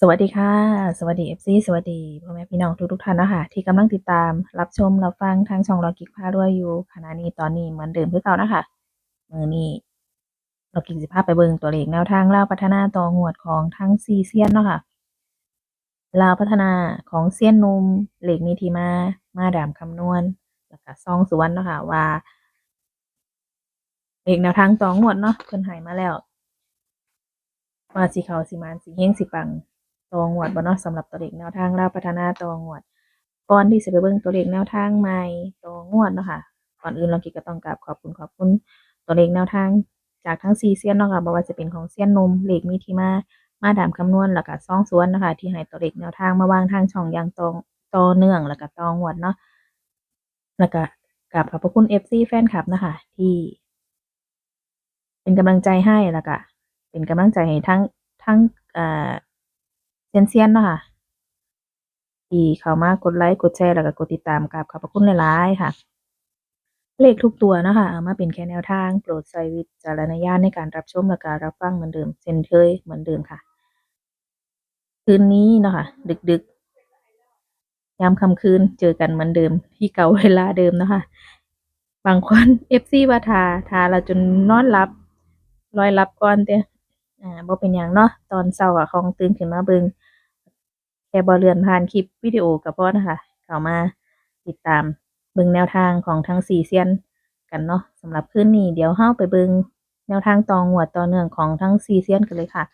สวัสดีค่ะ สวัสดี FC สวัสดีพ่อแม่พี่น้องทุกๆท่านนะค่ะที่กำลังติดตาม รับชมรับฟังทางช่องเรากิกพารวยอยู่ขณะนี้ตอนนี้เหมือนเดิมคือเก่านะคะมือนี้เรากิกสิพาไปเบิงตัวเลขแนวทางเล่าพัฒนาต่องวดของทั้ง4เซียนเนาะค่ะลาวพัฒนาของเซียนนุ่มเหลขมีที่มา มาดามคำนวณ แล้วก็ซองสุวรรณเนาะค่ะว่าเหลขแนวทางต่องวดเนาะเพิ่นให้มาแล้วว่าสิเขาสิมานสิเฮงสิปัง ตองวดบ่เนาะสำหรับตัวเลขแนวทางลาวพัฒนาตองวดก่อนที่จะไปเบิ่งตัวเลขแนวทางใหม่ตองวดเนาะค่ะก่อนอื่นเรากิจก็ต้องกราบขอบคุณขอบคุณตัวเลขแนวทาง จากทั้ง4เซียนเนาะค่ะบ่ว่าจะเป็นของเซียนนมเลขมีที่มามาดามคำนวณแล้วก็ซ่องสวนนะคะที่ให้ตัวเลขแนวทางมาวางทางช่องอย่างตรงต่อเนื่องแล้วก็ตองวดเนาะแล้วก็กราบขอบพระคุณ FC แฟนคลับนะคะที่เป็นกำลังใจให้แล้วก็เป็นกำลังใจให้ทั้งทั้งอ่า เอ่อเซียนๆเนาะค่ะที่เข้ามากดไลค์กดแชร์แล้วก็กดติดตามกราบขอบพระคุณหลายๆค่ะ เลขทุกตัวนะคะเอามาเป็นแค่แนวทางโปรดใช้วิจารณญาณในการรับชมและการรับฟังเหมือนเดิมเช่นเคยเหมือนเดิมค่ะ คืนนี้เนาะค่ะ ดึกๆ ยามค่ำคืนเจอกันเหมือนเดิม ที่เก่าเวลาเดิมเนาะค่ะบางคน FC ว่าทาทาแล้วจนนอนหลับลอยหลับก่อนเด้อ่าบ่เป็นหยังเนาะตอนเช้าอะของตื่นขึ้นมาเบิ่ง แค่บ่เลื่อนผ่านคลิปวิดีโอก็พอนะคะ เข้ามาติดตามเบิ่งแนวทางของทั้ง4เซียนกันเนาะสำหรับคืนนี้เดี๋ยวเราไปเบิ่งแนวทางตองหัวต่อเนื่องของทั้ง4เซียนกันเลยค่ะ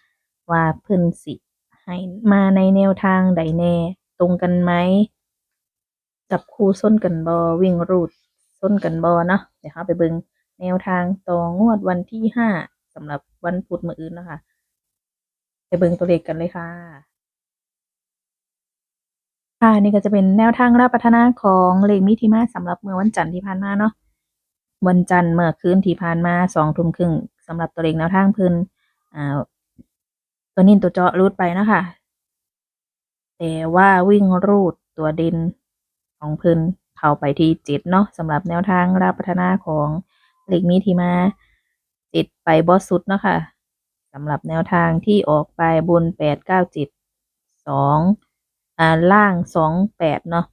ว่าเพิ่นสิให้มาในแนวทางใดแน่ตรงกันไหมจับคู่ส้นกันบ่วิ่งรูดส้นกันบ่เนาะเดี๋ยวเราไปเบิ่งแนวทางต่องวดวันที่5สำหรับวันพุธมื้ออื่นนะคะ ไปเบิ่งตัวเลขกันเลยค่ะ ค่ะนี่ก็จะเป็นแนวทางรับพัฒนาของเลขมิถิมาสำหรับเมื่อวันจันทร์ที่ผ่านมาเนาะวันจันทร์เมื่อคืนที่ผ่านมาสองทุ่มครึ่งสำหรับตัวเลขแนวทางพิ่นอ่าตัวนี้ตัวเจาะรูดไปนะคะแต่ว่าวิ่งรูดตัวด่นของพิ่นเข้าไปที่จ็ดเนาะสำหรับแนวทางรับพัฒนาของเลขมีที่มาจ็ดไปบอสสุดเนาะค่ะสำหรับแนวทางที่ออกไปบนแปดเก้าจ็ดสอง อ่าล่างสองแปดเนาะ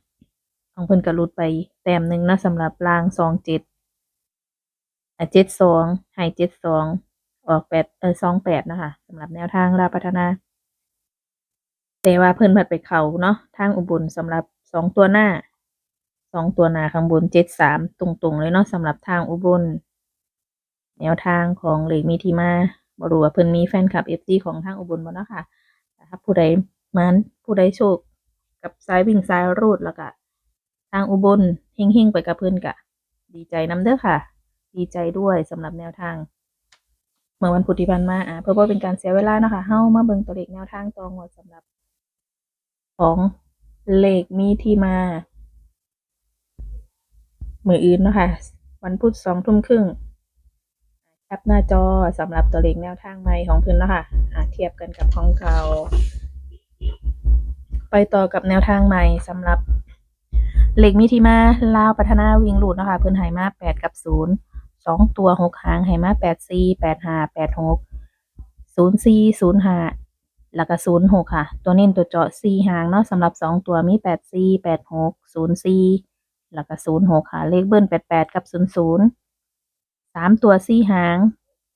ของเพิ่นก็หลุดไปแต้มหนึ่งนะสำหรับล่างสองเจ็ดอ่าเจ็ดสองให้เจ็ดสองออกแปดเออสองแปดนะคะสำหรับแนวทางราพัฒนา แต่ว่าเพิ่นผัดไปเขาเนาะทางอุบลสำหรับสองตัวหน้าสองตัวหน้าข้างบนเจ็ดสามตรงๆเลยเนาะสำหรับทางอุบล แนวทางของเหล็กมีทีมาบรู้ว่าเพิ่นมีแฟนคลับ FC ของทางอุบลบ่เนาะค่ะถ้าผู้ใดมันผู้ใดโชค กับสายวิ่งสายรูดแล้วก็ทางอุบลเฮงๆไปกับเพิ่อนกะ ดีใจน้ำเด้อค่ะ ดีใจด้วยสำหรับแนวทาง เมื่อวันพุธที่ผ่านมาอ่าเพื่อบ่เป็นการเสียเวลาเนาะคะเฮามาเบิ่งตัวเลขแนวทางตองวดสำหรับ ของเลขมีที่มามืออื่นเนาะค่ะวันพุธสองทุ่มครึ่งแคปหน้าจอสำหรับตัวเลขแนวทางใหม่ของเพิ่นเนาะค่ะอ่าเทียบกันกับของเก่า ไปต่อกับแนวทางใหม่สำหรับเหล็กมีที่มาลาวพัฒนาวิ่งลูดนะคะเพิ่อนให้มาแปดกับศูนย์สองตัวหกหางให้มาแปดสี่แปดห้าแปดหกศูนย์สี่ศูนย์ห้าแล้วก็ศูนย์หกค่ะ ตัวเน้นตัวเจาะสี่หางเนาะสำหรับสองตัวมีแปดสี่แปดหกศูนย์สี่แล้วก็ศูนย์หกค่ะ เลขเบิ้ลแปดแปดกับศูนย์ศูนย์สามตัวสี่หาง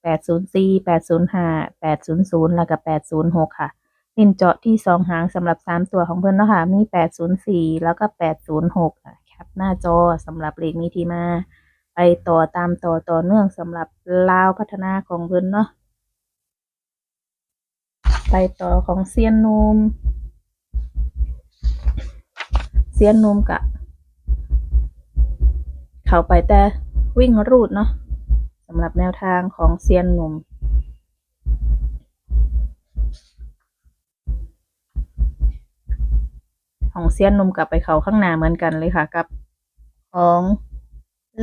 แปดศูนย์สี่แปดศูนย์ห้าแปดศูนย์ศูนย์แล้วก็แปดศูนย์หกค่ะ เน้นเจาะที่สองหางสำหรับสามตัวของเพิ่อนเนาะค่ะมีแปดศูนย์สี่แล้วก็แปดศูนย์หกแคปหน้าจอสำหรับเลขมีที่มา ไปต่อตามต่อต่อเนื่องสำหรับลาวพัฒนาของเพิ่อนเนาะไปต่อของเซียนนูมเซียนนูมกะ เข้าไปแต่วิ่งรูดเนาะสำหรับแนวทางของเซียนหนุ่ม ของเซียนนมกลับไปเขาข้างหน้าเหมือนกันเลยค่ะ กับ ของ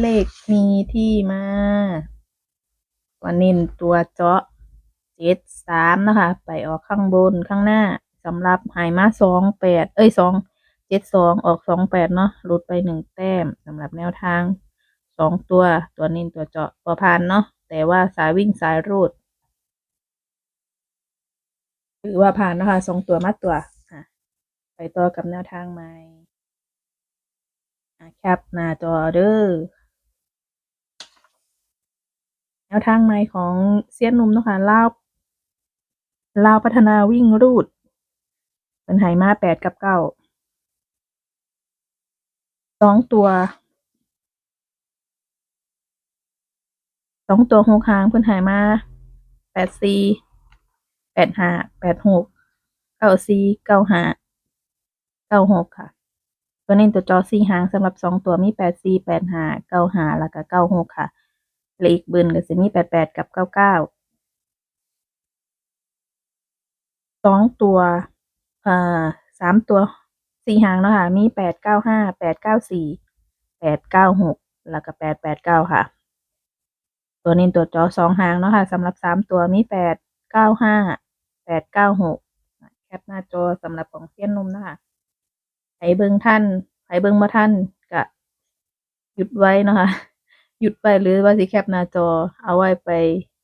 เลขมีที่มาวันนินตัวเจาะเจ็ดสามนะคะ ไปออกข้างบนข้างหน้าสำหรับหายมาสองแปดเอ้ยสองเจ็ดสองออกสองแปดเนาะหลุดไปหนึ่งแต้มสำหรับแนวทางสองตัวตัวนินตัวเจาะประพานเนาะแต่ว่าสายวิ่งสายรูดไปถือว่าผ่านนะคะสองตัวมาตัว ไปต่อกับแนวทางใหม่แคปหน้าจอเด้อแนวทางใหม่ของเซียนหนุ่มนะคะลาวลาวพัฒนาวิ่งรูด เป็นไหมาแปดกับเก้าสองตัวสองตัวหกหางเพิ่นหายมาแปดสี่แปดห้าแปดหกเก้าสี่เก้าห้า เก้าหกค่ะ ตัวนี้ตัวจอสี่หางสำหรับสองตัวมีแปดสี่แปดห้าเก้าห้าแล้วก็เก้าหกค่ะเลขเบิร์นก็จะมีแปดแปดกับเก้าเก้าสองตัวเอ่าสามตัวสี่หางเนาะค่ะ มีแปดเก้าห้าแปดเก้าสี่แปดเก้าหกแล้วก็แปดแปดเก้าค่ะ ตัวนี้ตัวจอสองหางเนาะค่ะสำหรับสามตัวมีแปดเก้าห้าแปดเก้าหกแคปหน้าจอสำหรับของเส้ยนนมนะคะ ไผเบิงท่านไผเบิงบ่ท่านก็หยุดไว้เนาะคะหยุดไปหรือว่าสิแคปหน้าจอ เอาไว้ไป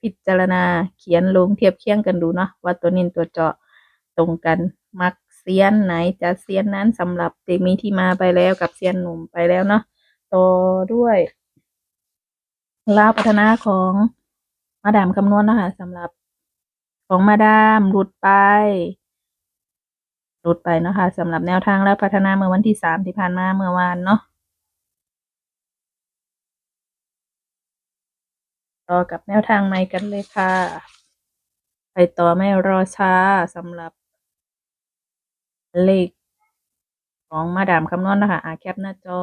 พิจารณาเขียนลงเทียบเคียงกันดูเนาะว่าตัวนี้ตัวจอตรงกันมักเซียนไหนจะเซียนนั้นสำหรับเด็กมีที่มาไปแล้วกับเซียนหนุ่มไปแล้วเนาะต่อด้วยลาวพัฒนาของมาดามคำนวณนะคะสำหรับของมาดามหลุดไป หลุดไปเนาะคะสำหรับแนวทางและพัฒนาเมื่อวันที่สามที่ผ่านมาเมื่อวานเนาะต่อกับแนวทางใหม่กันเลยค่ะ ไปต่อไม่รอช้าสำหรับเลขของมาดามคำนวณนะคะอาแคปหน้าจอ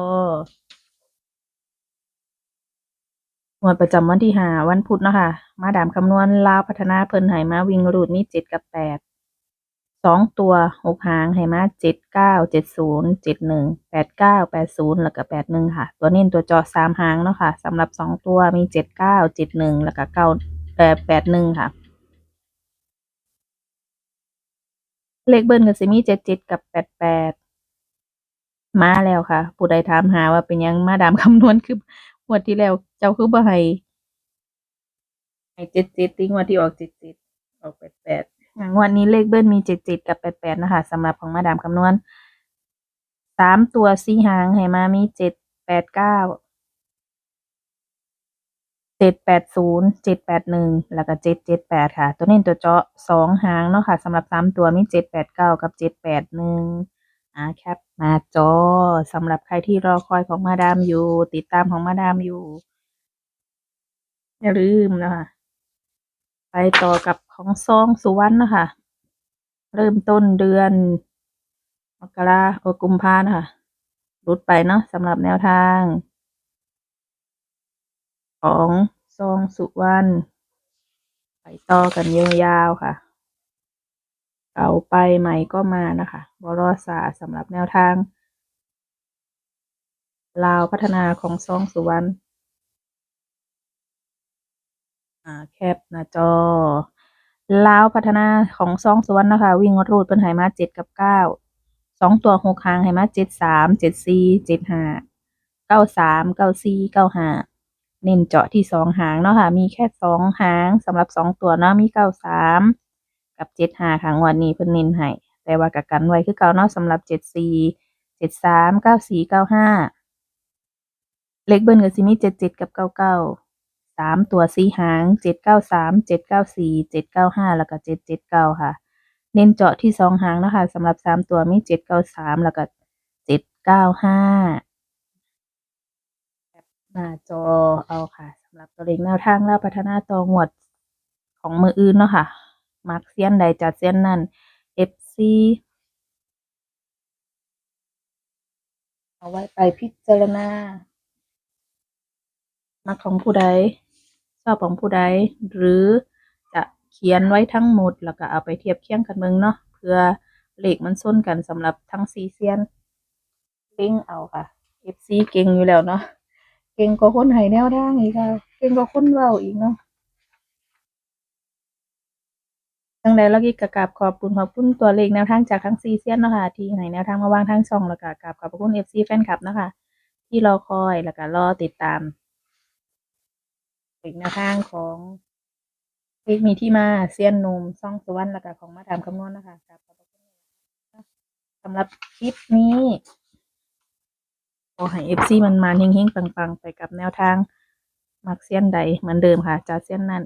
งวดประจำวันที่ห้าวันพุธนะคะมาดามคำนวณลาวพัฒนาเพิ่นไหมาวิ่งรูดมีเจ็ดกับแปด สองตัวหกหางไหมาเจ็ดเก้าเจ็ดศูนย์เจ็ดหนึ่งแปดเก้าแปดศูนย์แล้วก็แปดหนึ่งค่ะ ตัวนี้ตัวจอสามหางเนาะค่ะสำหรับสองตัวมีเจ็ดเก้าเจ็ดหนึ่งแล้วก็เก้าแปดแปดหนึ่งค่ะ เลขเบิ้ลก็สิมีเจ็ดเจ็ดกับแปดแปดมาแล้วค่ะ ผู้ใดถามหาว่าเป็นยังมาดามคำนวณคืองวดที่แล้ว เจ้าคือบ่ให้ให้เจ็ดเจ็ดติงวดที่ออกเจ็ดเจ็ดออกแปดแปด งวดนี้เลขเบิ้ลมีเจ็ดเจ็ดกับแปดแปดนะคะสำหรับของมาดามคำนวณสามตัวสี่หางให้มามีเจ็ดแปดเก้าเจ็ดแปดศูนย์เจ็ดแปดหนึ่งแล้วก็เจ็ดเจ็ดแปดค่ะ ตัวนี้ตัวเจาะสองหางเนาะค่ะสำหรับสามตัวมีเจ็ดแปดเก้ากับเจ็ดแปดหนึ่งอ่าแคปหน้าจอสำหรับใครที่รอคอยของมาดามอยู่ ติดตามของมาดามอยู่ อย่าลืมนะคะ ไปต่อกับของซองสุวรรณนะคะ เริ่มต้นเดือน มกราโอกุมภานะคะรุดไปเนาะสำหรับแนวทาง ของซองสุวรรณไปต่อกันยาวๆค่ะ เก่าไปใหม่ก็มานะคะบรอสาสำหรับแนวทาง ลาวพัฒนาของซองสุวรรณ อ่าแคปหน้าจอลาวพัฒนาของซองสวรรณนะคะ วิ่งรูดเป็นไหมาเจ็ดกับเก้าสองตัวหกหางไหมาเจ็ดสามเจ็ดสี่เจ็ดห้าเก้าสามเก้าสี่เก้าห้าเน้นเจาะที่สองหางเนาะค่ะ มีแค่สองหางสำหรับสองตัวเนาะมีเก้าสามกับเจ็ดห้าค่ะงวันนี้เพิ่นเน้นให้แต่ว่ากับกันไว้คือเก่าเนาะสำหรับเจ็ดสี่เจ็ดสามเก้าสี่เก้าห้าเลขเบิ้ลก็สิมีเจ็ดเจ็ดกับเก้าเก้า สามตัวสีหางเจ็ดเก้าสามเจ็ดเก้าสี่เจ็ดเก้าห้าแล้วก็เจ็ดเจ็ดเก้าค่ะ เน้นเจาะที่สองหางนะคะสำหรับสามตัวมีเจ็ดเก้าสามแล้วก็เจ็ดเก้าห้าหน้าจอเอาค่ะสำหรับตัวเลขแนวทางแล้วพัฒนาตัวงวดของมืออื่นเนาะค่ะ มักเซียนใดจัดเซียนนั่น FC เอาไว้ไปพิจารณา มักของผู้ใด ชอบของผู้ใดหรือจะเขียนไว้ทั้งหมด แล้วก็เอาไปเทียบเคียงกันเมืองเนาะเพื่อเลขมันส้นกันสำหรับทั้งซีเซียนเล่งเอาค่ะ FC เก่งอยู่แล้วเนาะเก่งกว่าคนให้แนวทางอีกค่ะเก่งกว่าคนเว้าอีกเนาะจังใดแล้วก็กราบขอบคุณขอบคุณตัวเลขแนวทางจากทั้งซีเซียนเนาะค่ะที่ให้แนวทางมาวางทางช่องแล้วก็กราบขอบคุณ FC แฟนคลับเนาะคะที่รอคอยแล้วก็รอติดตาม เลขแนวทางของเลขมีที่มาเซียนนมซ่องสุวรรณแล้วก็ของมาดามคำนวณนะคะครับขอบคุณนะคะสำหรับคลิปนี้ขอให้เอฟซีมันมาเฮงๆปังๆ ไปกับแนวทางมักเซียนใดเหมือนเดิมค่ะจากเซียนนั้น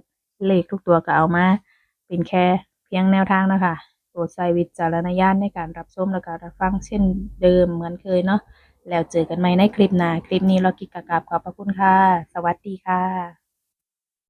เลขทุกตัวก็เอามา เป็นแค่เพียงแนวทางนะคะโปรดใช้วิจารณญาณในการรับชมและการรับฟังเช่นเดิมเหมือนเคยเนาะแล้วเจอกันใหม่ในคลิปหน้า คลิปนี้เรากิกกะกราบขอบพระคุณค่ะ สวัสดีค่ะ